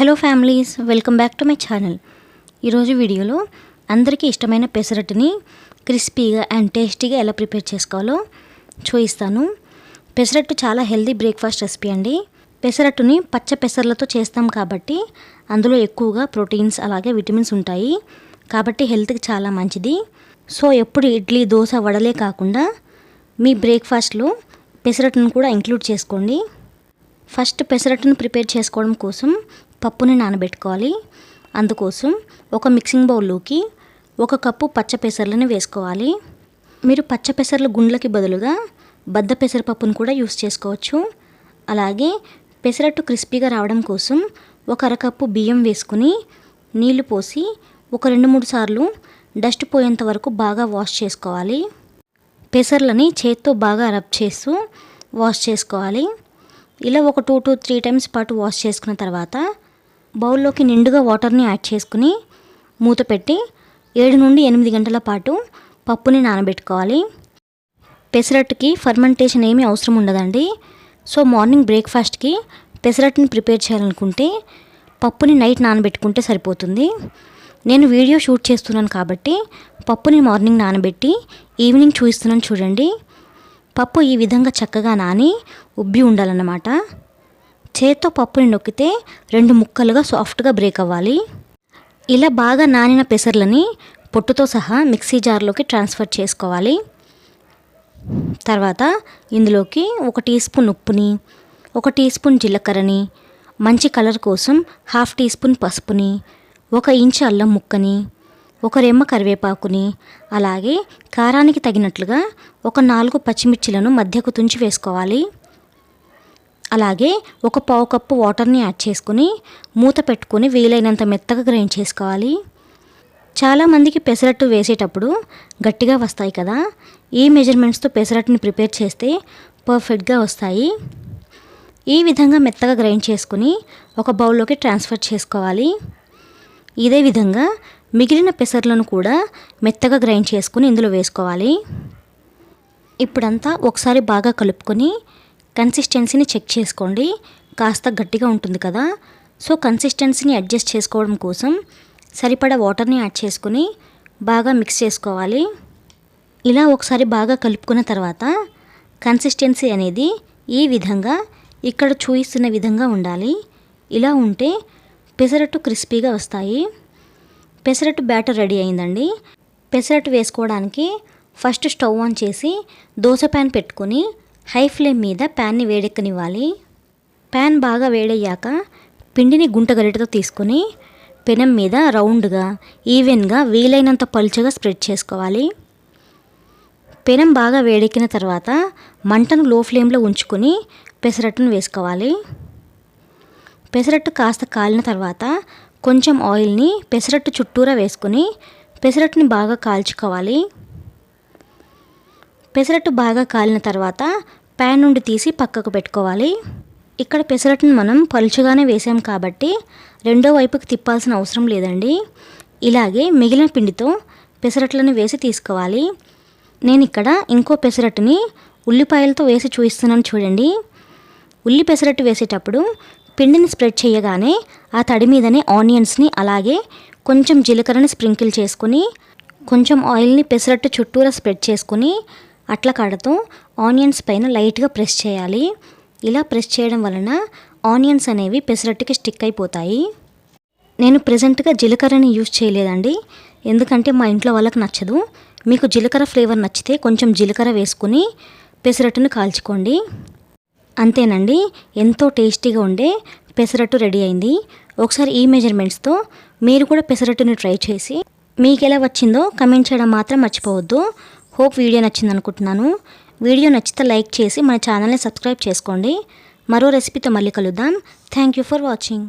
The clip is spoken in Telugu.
Hello families welcome back to my channel. ఈరోజు వీడియోలో అందరికీ ఇష్టమైన పెసరట్టుని క్రిస్పీగా అండ్ టేస్టీగా ఎలా ప్రిపేర్ చేసుకోవాలో చూపిస్తాను. పెసరట్టు చాలా హెల్దీ బ్రేక్ఫాస్ట్ రెసిపీ అండి. పెసరట్టుని పచ్చ పెసర్లతో చేస్తాం కాబట్టి అందులో ఎక్కువగా ప్రోటీన్స్ అలాగే విటమిన్స్ ఉంటాయి. కాబట్టి హెల్త్కి చాలా మంచిది. సో ఎప్పుడు ఇడ్లీ దోశ వడలే కాకుండా మీ బ్రేక్ఫాస్ట్లో పెసరట్టును కూడా ఇంక్లూడ్ చేసుకోండి. ఫస్ట్ పెసరట్టును ప్రిపేర్ చేసుకోవడం కోసం పప్పుని నానబెట్టుకోవాలి. అందుకోసం ఒక మిక్సింగ్ బౌల్లోకి ఒక కప్పు పచ్చపెసర్లను వేసుకోవాలి. మీరు పచ్చపెసర్ల గుండ్లకి బదులుగా బద్ద పెసరపప్పును కూడా యూస్ చేసుకోవచ్చు. అలాగే పెసరట్టు క్రిస్పీగా రావడం కోసం ఒక అరకప్పు బియ్యం వేసుకుని నీళ్ళు పోసి ఒక రెండు మూడు సార్లు డస్ట్ పోయేంత వరకు బాగా వాష్ చేసుకోవాలి. పెసర్లని చేత్తో బాగా రబ్ చేస్తూ వాష్ చేసుకోవాలి. ఇలా ఒక టూ టు త్రీ టైమ్స్ పాటు వాష్ చేసుకున్న తర్వాత బౌల్లోకి నిండుగా వాటర్ని యాడ్ చేసుకుని మూత పెట్టి ఏడు నుండి ఎనిమిది గంటల పాటు పప్పుని నానబెట్టుకోవాలి. పెసరట్టుకి ఫర్మెంటేషన్ ఏమీ అవసరం ఉండదండి. సో మార్నింగ్ బ్రేక్ఫాస్ట్కి పెసరట్టుని ప్రిపేర్ చేయాలనుకుంటే పప్పుని నైట్ నానబెట్టుకుంటే సరిపోతుంది. నేను వీడియో షూట్ చేస్తున్నాను కాబట్టి పప్పుని మార్నింగ్ నానబెట్టి ఈవినింగ్ చూపిస్తున్నాను చూడండి. పప్పు ఈ విధంగా చక్కగా నాని ఉబ్బి ఉండాలన్నమాట. చేత్తో పప్పుని నొక్కితే రెండు ముక్కలుగా సాఫ్ట్గా బ్రేక్ అవ్వాలి. ఇలా బాగా నానిన పెసర్లని పొట్టుతో సహా మిక్సీ జార్లోకి ట్రాన్స్ఫర్ చేసుకోవాలి. తర్వాత ఇందులోకి ఒక టీ స్పూన్ ఉప్పుని ఒక టీ స్పూన్ జీలకర్రని మంచి కలర్ కోసం హాఫ్ టీ స్పూన్ పసుపుని ఒక ఇంచు అల్లం ముక్కని ఒక రెమ్మ కరివేపాకుని అలాగే కారానికి తగినట్లుగా ఒక నాలుగు పచ్చిమిర్చిలను మధ్యకు తుంచి వేసుకోవాలి. అలాగే ఒక పావు కప్పు వాటర్ని యాడ్ చేసుకుని మూత పెట్టుకొని వీలైనంత మెత్తగా గ్రైండ్ చేసుకోవాలి. చాలామందికి పెసరట్టు వేసేటప్పుడు గట్టిగా వస్తాయి కదా. ఈ మెజర్మెంట్స్తో పెసరట్టుని ప్రిపేర్ చేస్తే పర్ఫెక్ట్గా వస్తాయి. ఈ విధంగా మెత్తగా గ్రైండ్ చేసుకుని ఒక బౌల్లోకి ట్రాన్స్ఫర్ చేసుకోవాలి. ఇదే విధంగా మిగిలిన పెసర్లను కూడా మెత్తగా గ్రైండ్ చేసుకుని ఇందులో వేసుకోవాలి. ఇప్పుడంతా ఒకసారి బాగా కలుపుకొని కన్సిస్టెన్సీని చెక్ చేసుకోండి. కాస్త గట్టిగా ఉంటుంది కదా. సో కన్సిస్టెన్సీని అడ్జస్ట్ చేసుకోవడం కోసం సరిపడా వాటర్ని యాడ్ చేసుకుని బాగా మిక్స్ చేసుకోవాలి. ఇలా ఒకసారి బాగా కలుపుకున్న తర్వాత కన్సిస్టెన్సీ అనేది ఈ విధంగా ఇక్కడ చూయిస్తున్న విధంగా ఉండాలి. ఇలా ఉంటే పెసరట్టు క్రిస్పీగా వస్తాయి. పెసరట్టు బ్యాటర్ రెడీ అయిందండి. పెసరట్టు వేసుకోవడానికి ఫస్ట్ స్టవ్ ఆన్ చేసి దోశ ప్యాన్ పెట్టుకొని హై ఫ్లేమ్ మీద ప్యాన్ని వేడెక్కనివ్వాలి. ప్యాన్ బాగా వేడయ్యాక పిండిని గుంట గరిటతో తీసుకొని పెనం మీద రౌండ్గా ఈవెన్గా వీలైనంత పలుచగా స్ప్రెడ్ చేసుకోవాలి. పెనం బాగా వేడెక్కిన తర్వాత మంటను లో ఫ్లేమ్లో ఉంచుకొని పెసరట్టును వేసుకోవాలి. పెసరట్టు కాస్త కాలిన తర్వాత కొంచెం ఆయిల్ని పెసరట్టు చుట్టూరా వేసుకొని పెసరట్టుని బాగా కాల్చుకోవాలి. పెసరట్టు బాగా కాలిన తర్వాత ప్యాన్ నుండి తీసి పక్కకు పెట్టుకోవాలి. ఇక్కడ పెసరట్టుని మనం పలుచగానే వేసాం కాబట్టి రెండో వైపుకి తిప్పాల్సిన అవసరం లేదండి. ఇలాగే మిగిలిన పిండితో పెసరట్లను వేసి తీసుకోవాలి. నేను ఇక్కడ ఇంకో పెసరట్టుని ఉల్లిపాయలతో వేసి చూపిస్తున్నాను చూడండి. ఉల్లి పెసరట్టు వేసేటప్పుడు పిండిని స్ప్రెడ్ చేయగానే ఆ తడి మీదనే ఆనియన్స్ని అలాగే కొంచెం జీలకర్రని స్ప్రింకిల్ చేసుకుని కొంచెం ఆయిల్ని పెసరట్టు చుట్టూరా స్ప్రెడ్ చేసుకుని అట్ల కాడతో ఆనియన్స్ పైన లైట్గా ప్రెస్ చేయాలి. ఇలా ప్రెస్ చేయడం వలన ఆనియన్స్ అనేవి పెసరట్టుకి స్టిక్ అయిపోతాయి. నేను ప్రజెంట్గా జీలకర్రని యూజ్ చేయలేదండి. ఎందుకంటే మా ఇంట్లో వాళ్ళకి నచ్చదు. మీకు జీలకర్ర ఫ్లేవర్ నచ్చితే కొంచెం జీలకర్ర వేసుకుని పెసరట్టును కాల్చుకోండి. అంతేనండి ఎంతో టేస్టీగా ఉండే పెసరట్టు రెడీ అయింది. ఒకసారి ఈ మెజర్మెంట్స్తో మీరు కూడా పెసరట్టుని ట్రై చేసి మీకు ఎలా వచ్చిందో కమెంట్ చేయడం మాత్రం మర్చిపోవద్దు. హోప్ వీడియో నచ్చింది అనుకుంటున్నాను వీడియో నచ్చితే లైక్ చేసి మన ఛానల్ని సబ్స్క్రైబ్ చేసుకోండి. మరో రెసిపీతో మళ్ళీ కలుద్దాం. Thank you for watching.